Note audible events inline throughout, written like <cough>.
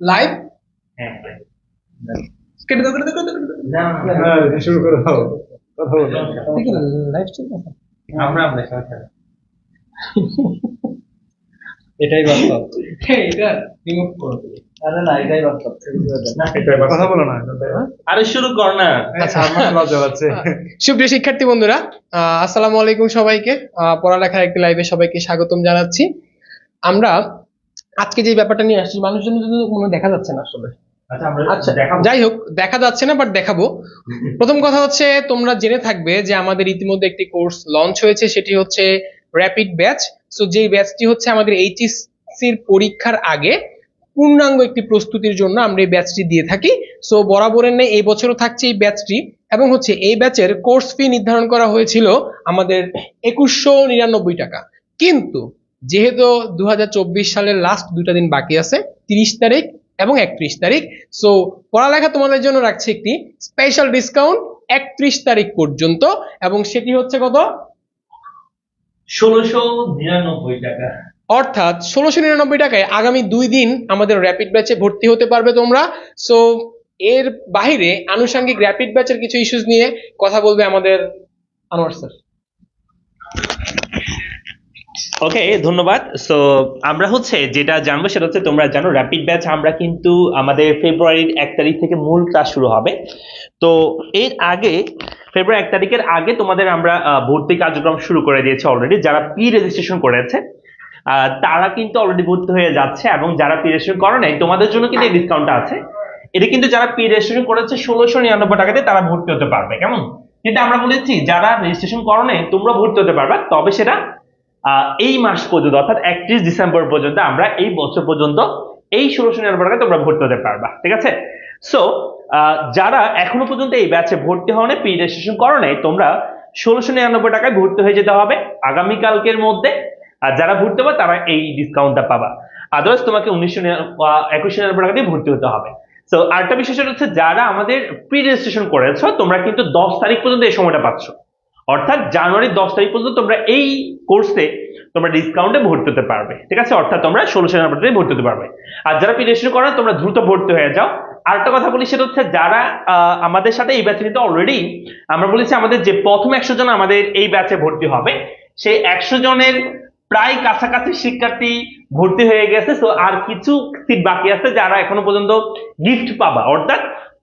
Live কেটে দাও কেটে দাও কেটে দাও হ্যাঁ, শুরু কথা বলো। লাইভ ঠিক আমরা আমরা এটাই বাস্তব। হ্যাঁ এটা রিমুভ করো। আরে না এটাই বাস্তব। না, এটাই কথা বলো না আরে শুরু কর না। আচ্ছা আমার লজ্জা পাচ্ছে। সুপ্রিয় শিক্ষার্থী বন্ধুরা আহ, আসসালামু আলাইকুম সবাইকে। আহ, পড়ালেখার একটি লাইভে সবাইকে স্বাগতম জানাচ্ছি। আমরা আজকে যে ব্যাপারটা নিয়ে আসছি মানুষজন মনে দেখা যাচ্ছে না আসলে। আচ্ছা আচ্ছা যাই হোক দেখা যাচ্ছে না বাট দেখাবো। প্রথম কথা হচ্ছে তোমরা জেনে থাকবে যে আমাদের ইতিমধ্যে একটি কোর্স লঞ্চ হয়েছে সেটি হচ্ছে র্যাপিড ব্যাচ সো যেই ব্যাচটি হচ্ছে আমাদের এইচএসসির পরীক্ষার আগে পূর্ণাঙ্গ একটি প্রস্তুতির জন্য আমরা এই ব্যাচটি দিয়ে থাকি। সো বরাবরের নেই এই বছরও থাকছে এই ব্যাচটি এবং হচ্ছে এই ব্যাচের কোর্স ফি নির্ধারণ করা হয়েছিল আমাদের একুশশো নিরানব্বই টাকা। কিন্তু যেহেতু দু হাজার চব্বিশ সালের লাস্ট দুটা দিন বাকি আছে তিরিশ তারিখ এবং একত্রিশ তারিখ। সো পড়ালেখা তোমাদের জন্য রাখছে একটি স্পেশাল ডিসকাউন্ট একত্রিশ তারিখ পর্যন্ত এবং সেটি হচ্ছে কত? ষোলোশো নিরানব্বই টাকা। অর্থাৎ ষোলোশো নিরানব্বই টাকায় আগামী দুই দিন আমাদের র্যাপিড ব্যাচে ভর্তি হতে পারবে তোমরা। সো এর বাইরে আনুষঙ্গিক র্যাপিড ব্যাচের কিছু ইস্যুস নিয়ে কথা বলবে আমাদের আনোয়ার স্যার। ওকে ধন্যবাদ। সো আমরা হচ্ছে যেটা জানব সেটা হচ্ছে তোমরা জানো র্যাপিড ব্যাচ আমরা কিন্তু আমাদের ফেব্রুয়ারির এক তারিখ থেকে মূল ক্লাস শুরু হবে। তো, এর আগে ফেব্রুয়ারি এক তারিখের আগে তোমাদের আমরা ভর্তি কার্যক্রম শুরু করে দিয়েছি অলরেডি যারা প্রি রেজিস্ট্রেশন করেছে তারা কিন্তু অলরেডি ভর্তি হয়ে যাচ্ছে এবং যারা প্রি রেজিস্ট্রেশন করে নাই, তোমাদের জন্য কিন্তু এই ডিসকাউন্টটা আছে। এটা কিন্তু যারা প্রি রেজিস্ট্রেশন করেছে, ষোলোশো নিরানব্বই টাকাতে তারা ভর্তি হতে পারবে, কেমন? কিন্তু আমরা বলেছি, যারা রেজিস্ট্রেশন করো নাই, তোমরা ভর্তি হতে পারবে, তবে সেটা এই মাস পর্যন্ত, অর্থাৎ একত্রিশ ডিসেম্বর পর্যন্ত আমরা এই বছর পর্যন্ত এই ষোলোশো নিরানব্বই টাকায় তোমরা ভর্তি হতে পারবা, ঠিক আছে? সো যারা এখনও পর্যন্ত এই ব্যাচে ভর্তি হওয়া প্রি রেজিস্ট্রেশন করো নাই, তোমরা ষোলোশো নিরানব্বই টাকায় ভর্তি হয়ে যেতে হবে আগামীকালকের মধ্যে। আর যারা ভর্তি হবে, তারা এই ডিসকাউন্টটা পাবা। আদার্স তোমাকে উনিশশো একুশশো নিরানব্বই টাকা দিয়ে ভর্তি হতে হবে। তো আরেকটা বিষয় হচ্ছে, যারা আমাদের প্রি রেজিস্ট্রেশন করেছ, তোমরা কিন্তু দশ তারিখ পর্যন্ত এই সময়টা পাচ্ছ। অর্থাৎ জানুয়ারির দশ তারিখ পর্যন্ত তোমরা এই কোর্সে তোমরা ডিসকাউন্টে ভর্তি হতে পারবে। ঠিক আছে? অর্থাৎ তোমরা ষোলোশো টাকায় ভর্তি হতে পারবে। আর যারা রেজিস্ট্রেশন করো, তোমরা দ্রুত ভর্তি হয়ে যাও। আরেকটা কথা বলি সেটা হচ্ছে যারা আমাদের সাথে এই ব্যাচে কিন্তু অলরেডি আমরা বলেছি আমাদের যে প্রথম একশো জন আমাদের এই ব্যাচে ভর্তি হবে, সেই একশো জনের প্রায় কাছাকাছি শিক্ষার্থী ভর্তি হয়ে গেছে। তো আর কিছু সিট বাকি আছে যারা এখনও পর্যন্ত গিফট পাবা। অর্থাৎ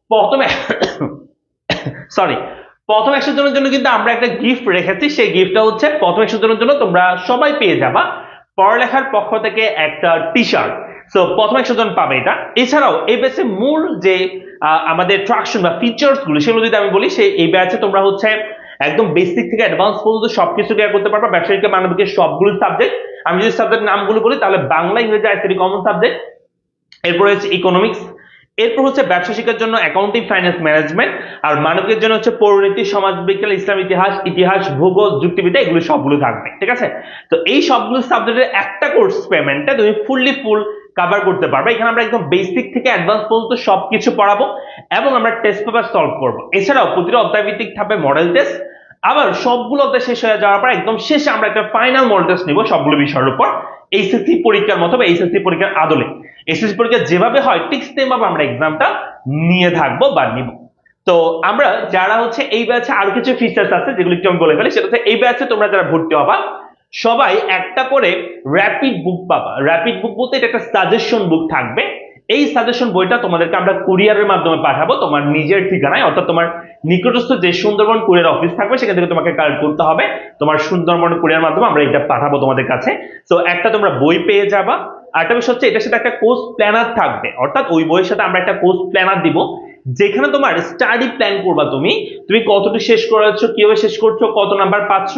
প্রথমে <coughs> সরি প্রথম একশো জনের জন্য কিন্তু আমরা একটা গিফট রেখেছি, সেই গিফটটা হচ্ছে প্রথম একশো জনের জন্য তোমরা সবাই পেয়ে যাবা। পড়ালেখার পক্ষ থেকে একটা টি শার্ট সো প্রথম একশো জন পাবে এটা। এছাড়াও, এই ব্যাচে মূল যে আমাদের ট্রাকশন বা ফিচার্সগুলো, সেগুলো যদি আমি বলি, সেই, এই ব্যাচে তোমরা হচ্ছে একদম বেসিক থেকে অ্যাডভান্স পর্যন্ত সবকিছু ক্লিয়ার করতে পারবা। ব্যবসায়িক, মানবিকের সবগুলো সাবজেক্ট আমি যদি সাবজেক্ট নামগুলো বলি, তাহলে বাংলা, ইংরেজি আইসিটি কমন সাবজেক্ট এরপরে হচ্ছে ইকোনমিক্স এরপর হচ্ছে ব্যবসা শিক্ষার জন্য অ্যাকাউন্টিং ফাইন্যান্স ম্যানেজমেন্ট আর মানবিকের জন্য হচ্ছে পরিণতি সমাজ বিজ্ঞান, ইসলাম ইতিহাস ইতিহাস, ভূগোল, যুক্তিবিদ্যা এগুলো সবগুলো থাকবে, ঠিক আছে? তো এই সবগুলো সাবজেক্টের একটা কোর্স পেমেন্টটা তুমি ফুললি ফুল কভার করতে পারবে। এখানে আমরা একদম বেসিক থেকে অ্যাডভান্স পর্যন্ত সবকিছু পড়াবো এবং আমরা টেস্ট পেপার সলভ করব। এছাড়াও প্রতিটা অধ্যায় ভিত্তিক থাকবে মডেল টেস্ট আবার সবগুলো অধ্যায় শেষ হয়ে যাওয়ার পর একদম শেষে আমরা একটা ফাইনাল মডেল টেস্ট নিব সবগুলো বিষয়ের উপর। এইচএসসি পরীক্ষার মতো বা এইচএসসি পরীক্ষার আদলে। এসএসসি পরীক্ষা যেভাবে হয়, ঠিক সেম ভাবে আমরা এক্সামটা নিয়ে থাকব বা নিব। তো আমরা যারা হচ্ছে এই ব্যাচে আরও কিছু ফিচার্স আছে, যেগুলো একটু আমি বলে ফেলি, সেটা হচ্ছে এই ব্যাচে তোমরা যারা ভর্তি হবা, সবাই একটা করে র্যাপিড বুক পাবা। র্যাপিড বুক বলতে এটা একটা সাজেশন বুক থাকবে। এই সাজেশন বইটা তোমাদেরকে আমরা কুরিয়ারের মাধ্যমে পাঠাবো। তোমার নিজের ঠিকানায়, অর্থাৎ তোমার নিকটস্থ যে সুন্দরবন কুরিয়ার অফিস থাকবে, সেখান থেকে তোমাকে কালেক্ট করতে হবে। তোমার সুন্দরবন কুরিয়ার মাধ্যমে আমরা এটা পাঠাবো তোমাদের কাছে। তো একটা তোমরা বই পেয়ে যাবা। আরেকটা বিষয় হচ্ছে এটার সাথে একটা কোর্স প্ল্যানার থাকবে। অর্থাৎ ওই বইয়ের সাথে আমরা একটা কোর্স প্ল্যানার দিব। যেখানে তোমার স্টাডি প্ল্যান করবা তুমি তুমি কতটুকু শেষ করেছ, কীভাবে শেষ করছ, কত নাম্বার পাচ্ছ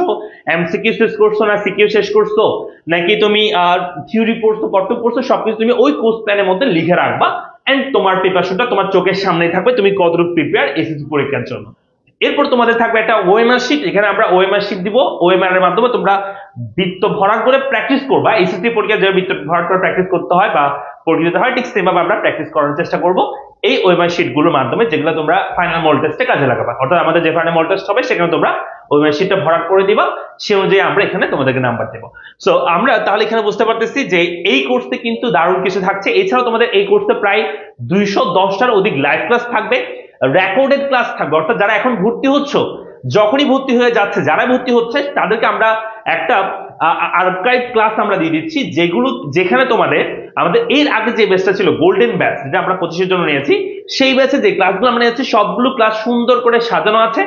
এমসিকিউ শেষ করছ না সিকিউ শেষ করছ, নাকি তুমি থিওরি পড়ছো কতটুকু পড়ছো, সবকিছু তুমি ওই কোর্স প্ল্যানের মধ্যে লিখে রাখবা এন্ড তোমার প্রিপারেশনটা তোমার চোখের সামনেই থাকবে, তুমি কতটুকু প্রিপেয়ার এসএসসি পরীক্ষার জন্য। এরপর তোমাদের থাকবে একটা ওএমআর শিট এখানে আমরা ওএমআর শিট দিব ওএমআর এর মাধ্যমে তোমরা বৃত্ত ভরাট করে প্র্যাকটিস করবা এসএসসি পরীক্ষায় যে বৃত্ত ভরাট করে প্র্যাকটিস করতে হয় বা পরীক্ষা হয়, ঠিক সেভাবে আমরা প্র্যাকটিস করার চেষ্টা করব। এই ওয়েমার শিটগুলোর মাধ্যমে যেগুলো তোমরা ফাইনাল মল টেস্টে কাজে লাগাবা। অর্থাৎ আমাদের যে ফাইনাল মল টেস্ট হবে, সেখানে তোমরা ওয়েমার শিটটা ভরাট করে দিবা, সে অনুযায়ী আমরা এখানে তোমাদেরকে নাম্বার দেবো। সো আমরা তাহলে এখানে বুঝতে পারতেছি যে এই কোর্সে কিন্তু দারুণ কিছু থাকছে। এছাড়াও তোমাদের এই কোর্সে প্রায় দুইশো দশটার অধিক লাইভ ক্লাস থাকবে রেকর্ডেড ক্লাস থাকবে। অর্থাৎ যারা এখন ভর্তি হচ্ছ, যখনই ভর্তি হয়ে যাচ্ছে, যারা ভর্তি হচ্ছে, তাদেরকে আমরা একটা আর্কাইভ ক্লাস আমরা দিয়ে দিচ্ছি, যেগুলো, যেখানে তোমাদের আমাদের এর আগে যে ব্যাচটা ছিল গোল্ডেন ব্যাচ যেটা আমরা পঁচিশের জন্য নিয়েছি, সেই ব্যাচে যে ক্লাসগুলো আমরা নিয়েছি, সবগুলো ক্লাস সুন্দর করে সাজানো আছে।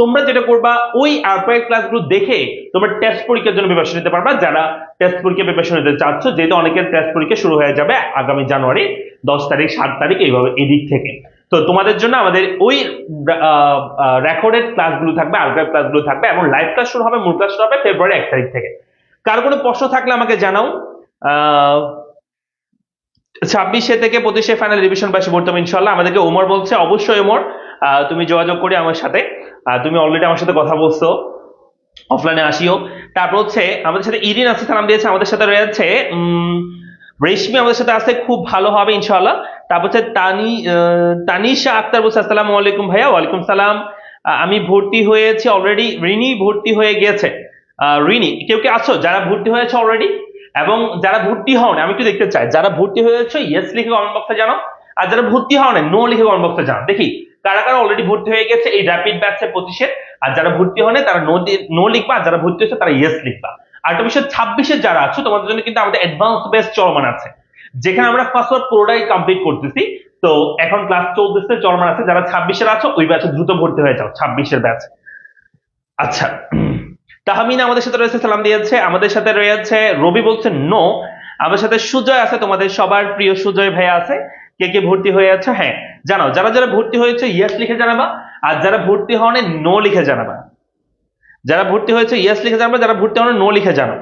তোমরা যেটা করবা, ওই আর্কাইভ ক্লাসগুলো দেখে তোমরা টেস্ট পরীক্ষার জন্য প্রিপারেশন নিতে পারবা। যারা টেস্ট পরীক্ষা প্রিপারেশন নিতে চাচ্ছ, যেহেতু অনেকের টেস্ট পরীক্ষা শুরু হয়ে যাবে আগামী জানুয়ারি, দশ তারিখ, সাত তারিখ, এইভাবে এদিক থেকে। তো তোমাদের জন্য আমাদের ওই রেকর্ডেড ক্লাসগুলো থাকবে আর্কাইভ ক্লাসগুলো থাকবে, এবং লাইভ ক্লাস শুরু হবে, মূল ক্লাস শুরু হবে ফেব্রুয়ারি এক তারিখ থেকে। কার কোনো প্রশ্ন থাকলে আমাকে জানাও। ছাব্বিশে থেকে পঁচিশে ফাইনাল রিভিশন পড়তে হবে ইনশাল্লাহ আমাদেরকে ওমর বলছে, অবশ্যই ওমর। তুমি যোগাযোগ করি আমার সাথে। তুমি অলরেডি আমার সাথে কথা বলছো। অফলাইনে আসিও। তারপর হচ্ছে, আমাদের সাথে ইরিন আছে সালাম দিয়েছে, আমাদের সাথে রয়েছে রেশমি আমাদের সাথে আছে, খুব ভালো হবে ইনশাল্লাহ তারপর হচ্ছে তানি তানিশা আক্তার বলছে, আসসালামু আলাইকুম ভাইয়া, ওয়ালাইকুম সালাম। আমি ভর্তি হয়েছি অলরেডি রিনি ভর্তি হয়ে গেছে রিনি কেউ কি আছো? যারা ভর্তি হয়েছে অলরেডি এবং যারা ভর্তি হও না আমি একটু দেখতে চাই। যারা ভর্তি হয়েছে ইয়েস লিখে কমেন্ট বক্সে জানো। আর যারা ভর্তি হও না নো লিখে কমেন্ট বক্সে জানো। দেখি, কারা কারা অলরেডি ভর্তি হয়ে গেছে, এই র্যাপিড ব্যাচে পঁচিশের আর যারা ভর্তি হনে তারা নো নো লিখবা। আর যারা ভর্তি হয়েছে, তারা ইয়েস লিখবা। আর একটা বিষয় যারা আছো, তোমাদের জন্য কিন্তু আমাদের অ্যাডভান্স বেস চলমান আছে। যেখানে আমরা ফার্স্ট পুরোটাই কমপ্লিট করতেছি। তো এখন ক্লাস চলতেছে, চলমান আছে। যারা ছাব্বিশের আছো, ওই ব্যাচে দ্রুত ভর্তি হয়ে যাও, ছাব্বিশের ব্যাচ আচ্ছা। তাহমিনা আমাদের সাথে রয়েছে, সালাম দিয়েছে। আমাদের সাথে রয়েছে, রবি বলছে নো আমাদের সাথে সুজয় আছে, তোমাদের সবার প্রিয় সুজয় ভাইয়া আছে। কে কে ভর্তি হয়ে আছে? হ্যাঁ জানাও। যারা যারা ভর্তি হয়েছে ইয়েস লিখে জানাবা। আর যারা ভর্তি হওয়ানে নো লিখে জানাবা। যারা ভর্তি হয়েছে ইয়েস লিখে জানাবা। যারা ভর্তি হওয়ানে নো লিখে জানাও।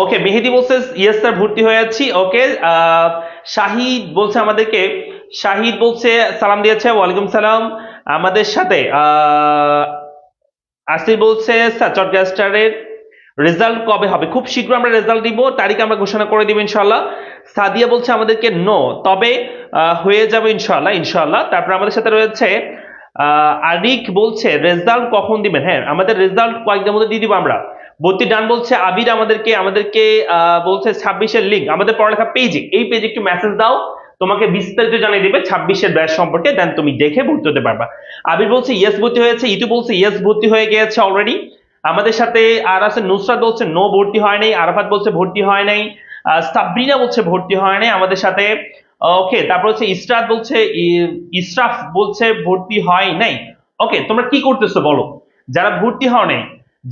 ওকে মেহেদি বলছে ইয়েস স্যার ভর্তি হয়ে আছি। ওকে শাহিদ বলছে আমাদেরকে, শাহিদ বলছে, সালাম দিয়েছে, ওয়ালাইকুম সালাম। আমাদের সাথে আসিফ বলছে, স্যার চটগাস্টারের রেজাল্ট কবে হবে? খুব শীঘ্র আমরা রেজাল্ট দিব, তারিখ আমরা ঘোষণা করে দিব ইনশাল্লাহ সাদিয়া বলছে আমাদেরকে, নো, তবে হয়ে যাবে ইনশাল্লাহ ইনশাল্লাহ তারপর আমাদের সাথে রয়েছে আরিক বলছে, রেজাল্ট কখন দিবেন? হ্যাঁ আমাদের রেজাল্ট কয়েকদিনের মধ্যে দিয়ে দিব আমরা। বত্তি ডান বলছে, আবির আমাদেরকে আমাদেরকে বলছে ছাব্বিশের লিঙ্ক আমাদের পড়ালেখা পেজে এই পেজে একটু মেসেজ দাও। তোমাকে বিস্তারিত জানিয়ে দিবে ছাব্বিশের ব্যাচ সম্পর্কে দেন তুমি দেখে ভর্তি হতে পারবা। আবির বলছে ইয়েস ভর্তি হয়েছে। ইতু বলছে ইয়েস ভর্তি হয়ে গিয়েছে অলরেডি আমাদের সাথে আর আছে নুসরাত বলছে নো ভর্তি হয় নাই। আরাফাত বলছে, ভর্তি হয় নাই। সাবরিনা বলছে, ভর্তি হয় নাই। আমাদের সাথে ওকে তারপর হচ্ছে ইসরাত বলছে ইসরাফ বলছে, ভর্তি হয় নাই। ওকে তোমরা কি করতেছো বলো? যারা ভর্তি হও নাই,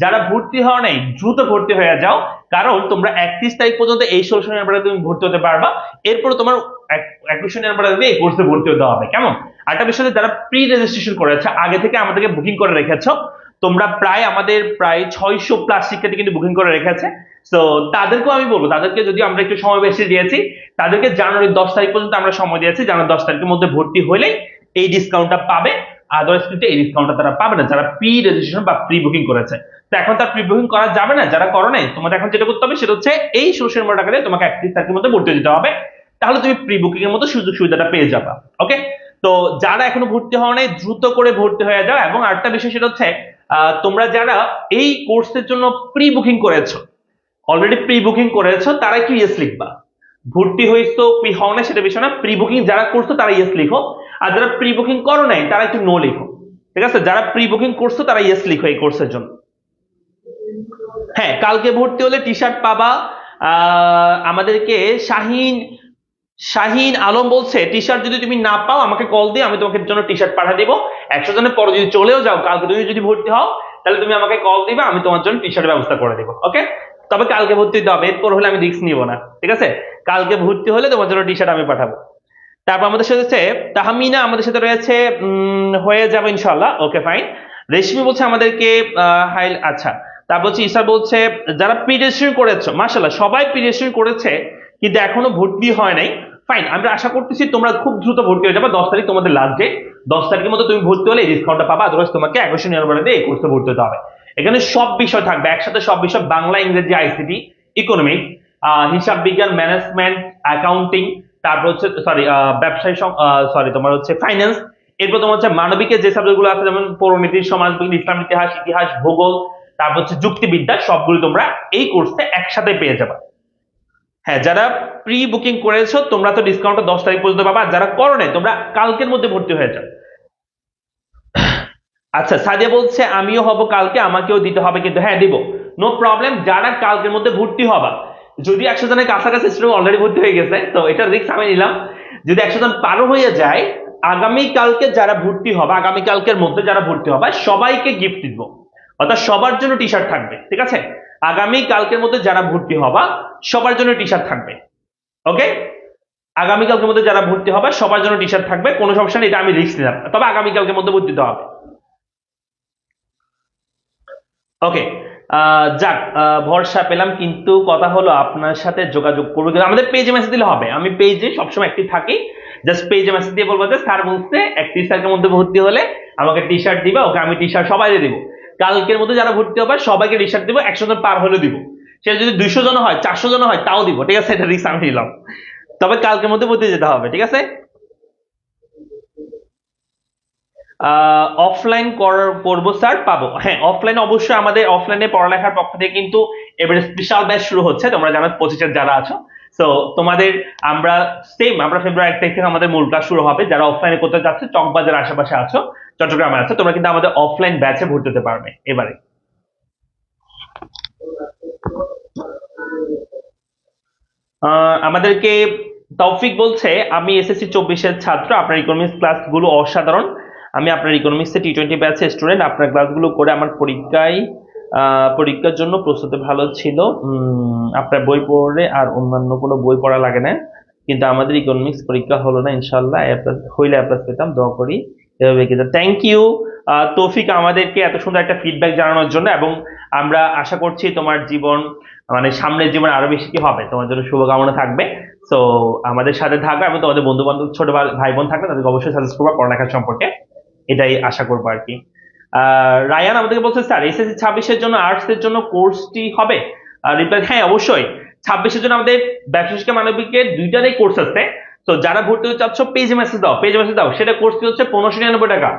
যারা ভর্তি হও নাই, দ্রুত ভর্তি হয়ে যাও। কারণ তোমরা একত্রিশ তারিখ পর্যন্ত এই সলিউশন নাম্বারে তুমি ভর্তি হতে পারবা। এরপর তোমার একুশে নাম্বারে তুমি এই কোর্সে ভর্তি হতে হবে। কেমন? আরেকটা বিষয় যারা প্রি রেজিস্ট্রেশন করেছে, আগে থেকে আমাদেরকে বুকিং করে রেখেছো, তোমরা প্রায় আমাদের প্রায় ছয়শো প্লাস শিক্ষার্থী কিন্তু বুকিং করে রেখেছে। তো তাদেরকেও আমি বলব, তাদেরকে যদি আমরা একটু সময় বেশি দিয়েছি, তাদেরকে জানুয়ারির দশ তারিখ পর্যন্ত আমরা সময় দিয়েছি, জানুয়ারি দশ তারিখের মধ্যে ভর্তি হলেই এই ডিসকাউন্টটা পাবে। আদার্স কিন্তু এই ডিসকাউন্টটা তারা পাবে না। যারা প্রি রেজিস্ট্রেশন বা প্রি বুকিং করেছে। তো এখন তার প্রি বুকিং করা যাবে না, যারা করো নাই, তোমাদের এখন যেটা করতে হবে সেটা হচ্ছে এই সোশ্যাল মিডিয়া টাকা তোমাকে একত্রিশ তারিখের মধ্যে ভর্তি দিতে হবে। তাহলে তুমি প্রি বুকিং এর মতো সুযোগ সুবিধাটা পেয়ে যাবা ওকে তো যারা এখনও ভর্তি হওয়া নাই, দ্রুত করে ভর্তি হয়ে যাও। এবং আরেকটা বিষয় সেটা হচ্ছে তোমরা যারা এই কোর্সের জন্য প্রি বুকিং করেছ অলরেডি প্রি বুকিং করেছ, তারা একটু ইয়েস লিখবা। ভর্তি হইছো, কি হও না সেটা বিষয় না। প্রি বুকিং যারা করছ, তারা ইয়েস লিখো। আর যারা প্রি বুকিং করো নাই, তারা একটু নো লিখো। ঠিক আছে? যারা প্রি বুকিং করছ, তারা ইয়েস লিখো এই কোর্সের জন্য। হ্যাঁ কালকে ভর্তি হলে টি শার্ট পাবা আমাদেরকে শাহিন শাহিন আলম বলছে টি শার্ট যদি তুমি না পাও, আমাকে কল দিয়ে আমি তোমাকে জন্য টি শার্ট পাঠিয়ে দেবো। একশো জনের পরে যদি চলেও যাও, কালকে তুমি যদি ভর্তি হও, তাহলে তুমি আমাকে কল দিবে, আমি তোমার জন্য টি শার্টের ব্যবস্থা করে দেবো। ওকে তবে কালকে ভর্তি হতে হবে। এরপর হলে আমি রিস্ক নিব না। ঠিক আছে? কালকে ভর্তি হলে তোমার জন্য টি শার্ট আমি পাঠাবো। তারপর আমাদের সাথে হচ্ছে তাহমিনা আমাদের সাথে রয়েছে হয়ে যাবে ইনশাল্লাহ ওকে ফাইন রেশমি বলছে আমাদেরকে হাই আচ্ছা। তারপর হচ্ছে ইসা বলছে, যারা পিডিএশন করেছ মাশাল্লাহ সবাই পিডিএশন করেছে, কিন্তু এখনও ভর্তি হয় নাই। ফাইন আমরা আশা করতেছি তোমরা খুব দ্রুত ভর্তি হয়ে যাবে। দশ তারিখ তোমাদের লাস্ট ডেট দশ তারিখের মধ্যে তুমি ভর্তি হলে ডিসকাউন্টটা পাবা আদারওয়াইজ তোমাকে একশো নিরানব্বই দিয়ে এই কোর্সে ভর্তি হতে হবে। এখানে সব বিষয় থাকবে। একসাথে সব বিষয়, বাংলা, ইংরেজি আইসিটি ইকোনমিক হিসাব বিজ্ঞান ম্যানেজমেন্ট অ্যাকাউন্টিং তারপর হচ্ছে সরি ব্যবসায়ী সরি তোমার হচ্ছে ফাইন্যান্স এরপর তোমার হচ্ছে মানবিকের যে সাবজেক্টগুলো আছে যেমন পৌরনীতি সমাজবিজ্ঞান ইসলাম ইতিহাস ইতিহাস ভূগোল তারপর হচ্ছে যুক্তিবিদ্যা সবগুলো তোমরা এই কোর্সে একসাথে পেয়ে যাবে। হ্যাঁ যারা প্রি বুকিং করেছ তোমরা তো ডিসকাউন্টটা দশ তারিখ পর্যন্ত পাবা যারা করো নাই, তোমরা কালকের মধ্যে ভর্তি হয়ে যাও। আচ্ছা সাদিয়া বলছে আমিও হব কালকে আমাকেও দিতে হবে কিন্তু হ্যাঁ দিব। নো প্রবলেম যারা কালকের মধ্যে ভর্তি হবা যদি একশো জনের কাছাকাছি স্টুডেন্ট অলরেডি ভর্তি হয়ে গেছে, তো এটা রিস্ক আমি নিলাম। যদি একশো জন পারো হয়ে যায় আগামী কালকে যারা ভর্তি হবে আগামী কালকের মধ্যে যারা ভর্তি হবে, সবাইকে গিফট দিব। অর্থাৎ সবার জন্য টি শার্ট থাকবে, ঠিক আছে? আগামী কালকের মধ্যে যারা ভর্তি হবা, সবার জন্য টি শার্ট থাকবে ওকে আগামীকালকের মধ্যে যারা ভর্তি হবে, সবার জন্য টি শার্ট থাকবে, কোনো সমস্যা নেই, এটা আমি রিস্ক নিলাম। তবে আগামীকালকের মধ্যে ভর্তি হবে। ওকে যাক ভরসা পেলাম, কিন্তু কথা হলো আপনার সাথে যোগাযোগ করব। কিন্তু আমাদের পেজে মেসেজ দিলে হবে। আমি পেজে সবসময় অ্যাক্টিভ থাকি। জাস্ট পেজে মেসেজ দিয়ে বলব যে, স্যার বলছে একত্রিশ তারিখের মধ্যে ভর্তি হলে আমাকে টি শার্ট দিবে, ওকে আমি টি শার্ট সবাই দিব। কালকের মধ্যে যারা ভর্তি হবে, সবাইকে টি শার্ট দিব, একশো জন পার হলে দিব। সেটা যদি দুইশো জন হয়, চারশো জন হয়, তাও দিব। ঠিক আছে? এটা রিস্ক আমি নিলাম। তবে কালকের মধ্যে ভর্তি যেতে হবে, ঠিক আছে? অফলাইন করব স্যার পাবো। হ্যাঁ অফলাইন অবশ্যই আমাদের অফলাইনে পড়ালেখার পক্ষ থেকে কিন্তু এবারে স্পেশাল ব্যাচ শুরু হচ্ছে। তোমরা জানো, পঁচিশের যারা আছো। তো তোমাদের আমরা সেম আমরা ফেব্রুয়ারি এক তারিখ থেকে আমাদের মূল ক্লাস শুরু হবে। যারা অফলাইনে করতে যাচ্ছে চকবাজার আশেপাশে আছো, চট্টগ্রামে আছো, তোমরা কিন্তু আমাদের অফলাইন ব্যাচে ভর্তি হতে পারবে এবারে। আমাদেরকে তৌফিক বলছে, আমি এসএসসি চব্বিশের ছাত্র, আপনার ইকোনমিক্স ক্লাসগুলো অসাধারণ। আমি আপনার ইকোনমিক্সে টি টোয়েন্টি ব্যাচের স্টুডেন্ট আপনার ক্লাসগুলো করে আমার পরীক্ষায় পরীক্ষার জন্য প্রস্তুতি ভালো ছিল। আপনার বই পড়ে আর অন্যান্য কোনো বই পড়া লাগে না। কিন্তু আমাদের ইকোনমিক্স পরীক্ষা হলো না ইনশাল্লাহ হইলে অ্যাপ্লাস পেতাম, দোয়া করি। এভাবে কিন্তু। থ্যাংক ইউ তৌফিক আমাদেরকে এত সুন্দর একটা ফিডব্যাক জানানোর জন্য এবং আমরা আশা করছি তোমার জীবন মানে সামনের জীবন আরও বেশি কি হবে। তোমার জন্য শুভকামনা থাকবে। তো আমাদের সাথে থাকবে এবং তোমাদের বন্ধু বান্ধব ছোট ভাই- ভাই বোন থাকবে তাদেরকে অবশ্যই সাজেস্ট করব পড়ালেখা সম্পর্কে। এটাই আশা করব আর কি। রায়ান আমাদেরকে বলছে, স্যার, এসএসসি ছাব্বিশের জন্য আর্টস এর জন্য কোর্সটি হবে? রিপ্লাই হ্যাঁ অবশ্যই। ছাব্বিশের জন্য আমাদের ব্যবসা মানবিকের দুইটারই কোর্স আছে। তো যারা ভর্তি হতে চাচ্ছ পেজ মেসেজ দাও পেজ মেসেজ দাও। সেটা কোর্সটি হচ্ছে পনেরোশো নিরানব্বই টাকা।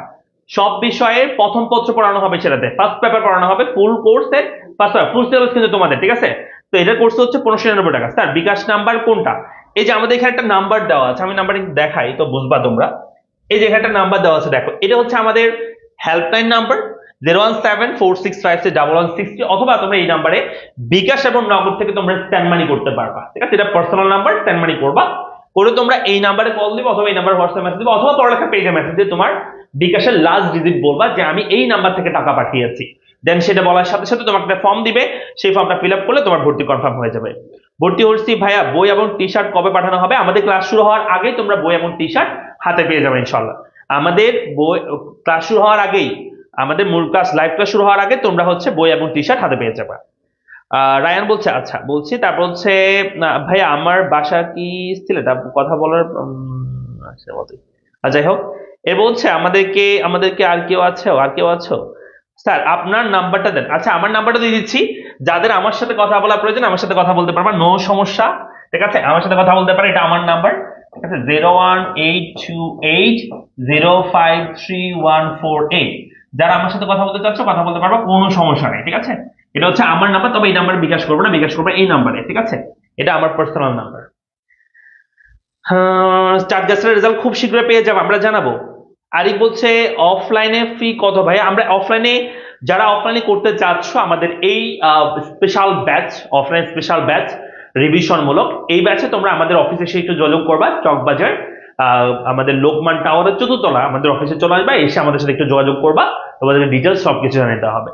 সব বিষয়ের প্রথম পত্র পড়ানো হবে সেটাতে। ফার্স্ট পেপার পড়ানো হবে ফুল কোর্সের ফার্স্ট পেপার ফুল সিলেবাস কিন্তু তোমাদের, ঠিক আছে? তো এটার কোর্স হচ্ছে পনেরোশো নিরানব্বই টাকা। স্যার, বিকাশ নাম্বার কোনটা? এই যে আমাদের এখানে একটা নাম্বার দেওয়া আছে, আমি নাম্বার দেখাই, তো বুঝবা তোমরা। এই যে একটা নাম্বার দেওয়া আছে, দেখো। এটা হচ্ছে আমাদের helpline number zero one seven four six five double one sixty অথবা তোমরা এই নাম্বারে বিকাশ এবং নগদ থেকে তোমরা স্ট্যান্ড মানি করতে পারবা, ঠিক আছে? এটা পার্সোনাল নাম্বার স্ট্যান্ড মানি করবা। করে তোমরা এই নাম্বারে কল দিবে, অথবা এই নাম্বারে হোয়াটসঅ্যাপ মেসেজ দিবে, অথবা পড়ালেখা পেজে মেসেজ দিয়ে তোমার বিকাশের লাস্ট ডিজিট বলবা যে আমি এই নাম্বার থেকে টাকা পাঠিয়েছি। দেন সেটা বলার সাথে সাথে তোমাকে একটা ফর্ম দিবে, সেই ফর্মটা ফিল আপ করলে তোমার ভর্তি কনফার্ম হয়ে যাবে। ভর্তি হচ্ছি ভাইয়া বই এবং টি শার্ট কবে পাঠানো হবে? আমাদের ক্লাস শুরু হওয়ার আগেই তোমরা বই এবং টি শার্ট হাতে পেয়ে যাবে ইনশাল্লাহ আমাদের বই ক্লাস শুরু হওয়ার আগেই আমাদের মূল ক্লাস লাইভ ক্লাস শুরু হওয়ার আগে তোমরা হচ্ছে বই এবং টি শার্ট হাতে পেয়ে যাবে। রায়ান বলছে আচ্ছা বলছি তারপর হচ্ছে না, ভাইয়া আমার বাসা কি সিলেট কথা বলার আচ্ছা যাই হোক এ বলছে আমাদেরকে আমাদেরকে আর কেউ আছে? আর কেউ আছো? স্যার আপনার নাম্বারটা দেন। আচ্ছা আমার নাম্বারটা দিয়ে দিচ্ছি। যাদের আমার সাথে কথা বলা প্রয়োজন আমার সাথে কথা বলতে পারবা নো সমস্যা। ঠিক আছে? আমার সাথে কথা বলতে পারে এটা আমার নাম্বার। ঠিক আছে? Zero one eight two eight zero five three one four eight যারা আমার সাথে কথা বলতে চাচ্ছ, কথা বলতে পারবা, কোনো সমস্যা নেই, ঠিক আছে? এটা হচ্ছে আমার নাম্বার তবে এই নাম্বারে বিকাশ করব না, বিকাশ করব এই নাম্বারে ঠিক আছে? এটা আমার পার্সোনাল নাম্বার চার গাছের রেজাল্ট খুব শীঘ্রই পেয়ে যাব, আমরা জানাব। আরিফ বলছে অফলাইনে ফি কত ভাই? আমরা অফলাইনে যারা অফলাইনে করতে চাচ্ছ, আমাদের এই special batch offline special batch revision মূলক এই ব্যাচে তোমরা আমাদের অফিসে এসে একটু যোগাযোগ করবা চকবাজার আমাদের লোকমান টাওয়ারের চতুর্থলা, আমাদের অফিসে চলে আসবা, এসে আমাদের সাথে একটু যোগাযোগ করবা, তোমাদেরকে ডিটেলস সবকিছু জানিয়ে দেওয়া হবে।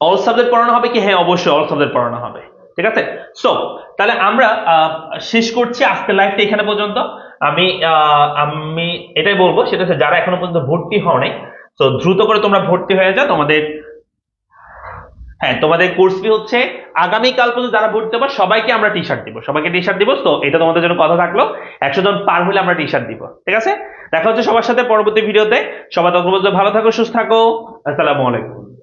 অল সাবজেক্ট পড়ানো হবে কি? হ্যাঁ অবশ্যই অল সাবজেক্ট পড়ানো হবে। ঠিক আছে? সো তাহলে আমরা শেষ করছি আজকের লাইভটা এখানে পর্যন্ত। আমি আমি এটাই বলব, সেটা হচ্ছে যারা এখনও পর্যন্ত ভর্তি হও নাই তো দ্রুত করে তোমরা ভর্তি হয়ে যাও, তোমাদের হ্যাঁ তোমাদের কোর্স ফি হচ্ছে আগামীকাল পর্যন্ত যারা ভর্তি হবে, সবাইকে আমরা টি শার্ট দিব। সবাইকে টি শার্ট দিব, তো এটা তোমাদের জন্য কথা থাকল। একশো জন পার হলে আমরা টি শার্ট দিব, ঠিক আছে? দেখা হচ্ছে সবার সাথে পরবর্তী ভিডিওতে সবাই তখন ভালো থাকো, সুস্থ থাকো। আসসালামু আলাইকুম।